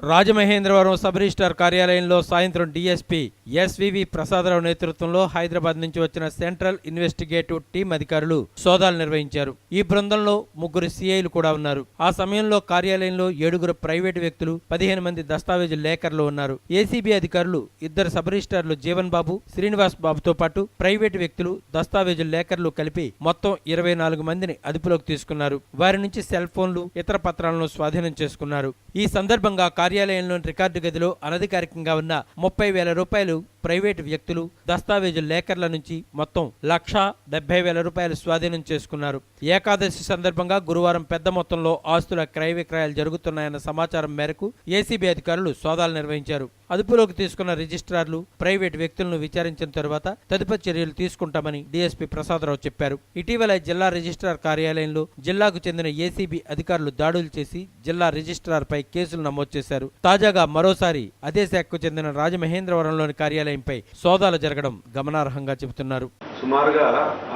Rajamahendravaram sub registrar కార్యాలయంలో సాయంత్రం DSP SVV Prasadarao నేతృత్వంలో హైదరాబాద్ నుంచి వచ్చిన సెంట్రల్ ఇన్వెస్టిగేటివ్ టీం అధికారులు సోదాలు నిర్వహించారు. ఈ బృందంలో ముగ్గురు సిఐలు కూడా ఉన్నారు. ఆ సమయంలో కార్యాలయంలో ఏడుగురు ప్రైవేటు వ్యక్తులు పదిహేను మంది దస్తావేజు లేఖర్లు ఉన్నారు. ఏసీబీ అధికారులు ఇద్దరు సబ్ రిజిస్టార్లు జీవన్ బాబు శ్రీనివాస్ బాబుతో పాటు ప్రైవేటు వ్యక్తులు దస్తావేజు లేఖర్లు కలిపి మొత్తం ఇరవై నాలుగు మందిని అదుపులోకి తీసుకున్నారు. వారి నుంచి సెల్ ఫోన్లు ఇతర పత్రాలను స్వాధీనం చేసుకున్నారు. ఈ సందర్భంగా కార్యాలయంలోని రికార్డు గదిలో అనధికారికంగా ఉన్న ముప్పై వేల రూపాయలు you. ప్రైవేటు వ్యక్తులు దస్తావేజు లేఖర్ల నుంచి మొత్తం లక్ష డెబ్బై వేల రూపాయలు స్వాధీనం చేసుకున్నారు. ఏకాదశి సందర్భంగా గురువారం పెద్ద మొత్తంలో ఆస్తుల క్రయ విక్రయాలు జరుగుతున్నాయన్న సమాచారం మేరకు ఏసీబీ అధికారులు సోదాలు నిర్వహించారు. అదుపులోకి తీసుకున్న రిజిస్ట్రార్లు ప్రైవేటు వ్యక్తులను విచారించిన తరువాత తదుపరి చర్యలు తీసుకుంటామని డీఎస్పీ ప్రసాదరావు చెప్పారు. ఇటీవల జిల్లా రిజిస్ట్రార్ కార్యాలయంలో జిల్లాకు చెందిన ఏసీబీ అధికారులు దాడులు చేసి జిల్లా రిజిస్ట్రార్ పై కేసులు నమోదు చేశారు. తాజాగా మరోసారి అదే శాఖకు చెందిన రాజమహేంద్రవరంలోని కార్యాలయం కార్యాలయంపై సోదాలు జరగడం గమనార్హంగా చెబుతున్నారు. సుమారుగా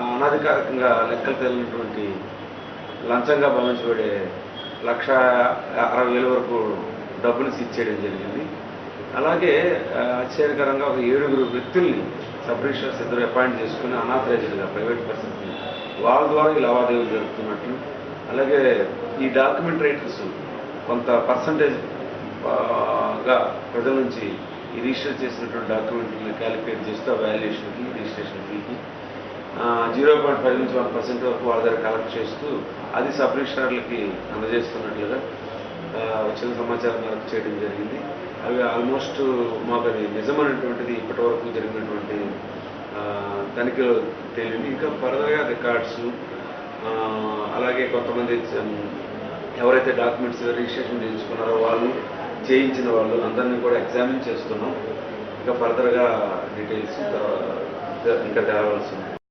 అనధికారికంగా లెక్కలు తెలియనటువంటి లంచంగా భావించబడే లక్ష అరవై వేల వరకు డబ్బులు ఇచ్చేయడం జరిగింది. అలాగే ఆశ్చర్యకరంగా ఒక ఏడుగురు వ్యక్తుల్ని సబ్ ఇద్దరు అపాయింట్ చేసుకుని అనాథరైజ్డ్గా ప్రైవేట్ పర్సన్స్ వాళ్ళ ద్వారా ఈ లావాదేవీలు జరుగుతున్నట్లు. అలాగే ఈ డాక్యుమెంట్ రైటర్స్ కొంత పర్సంటేజ్గా ప్రజల నుంచి రిజిస్టర్ చేసినటువంటి డాక్యుమెంట్ని క్యాలిక్యులేట్ చేస్తూ వాల్యుయేషన్కి రిజిస్ట్రేషన్ ఫీకి జీరో పాయింట్ ఫైవ్ నుంచి వన్ పర్సెంట్ వరకు వాళ్ళ దగ్గర కలెక్ట్ చేస్తూ అది సబ్ రిజిస్ట్రార్లకి అందజేస్తున్నట్లుగా వచ్చిన సమాచారం మేరకు చేయడం జరిగింది. అవి ఆల్మోస్ట్ మాకు అది నిజమైనటువంటిది ఇప్పటి వరకు జరిగినటువంటి తనిఖీలో తేలింది. ఇంకా ఫర్దర్గా రికార్డ్స్ అలాగే కొంతమంది ఎవరైతే డాక్యుమెంట్స్ రిజిస్ట్రేషన్ చేయించుకున్నారో వాళ్ళు చేయించిన వాళ్ళు అందరినీ కూడా ఎగ్జామిన్ చేస్తున్నాం. ఇంకా ఫర్దర్గా డీటెయిల్స్ ఇంకా తేవాల్సి ఉంది.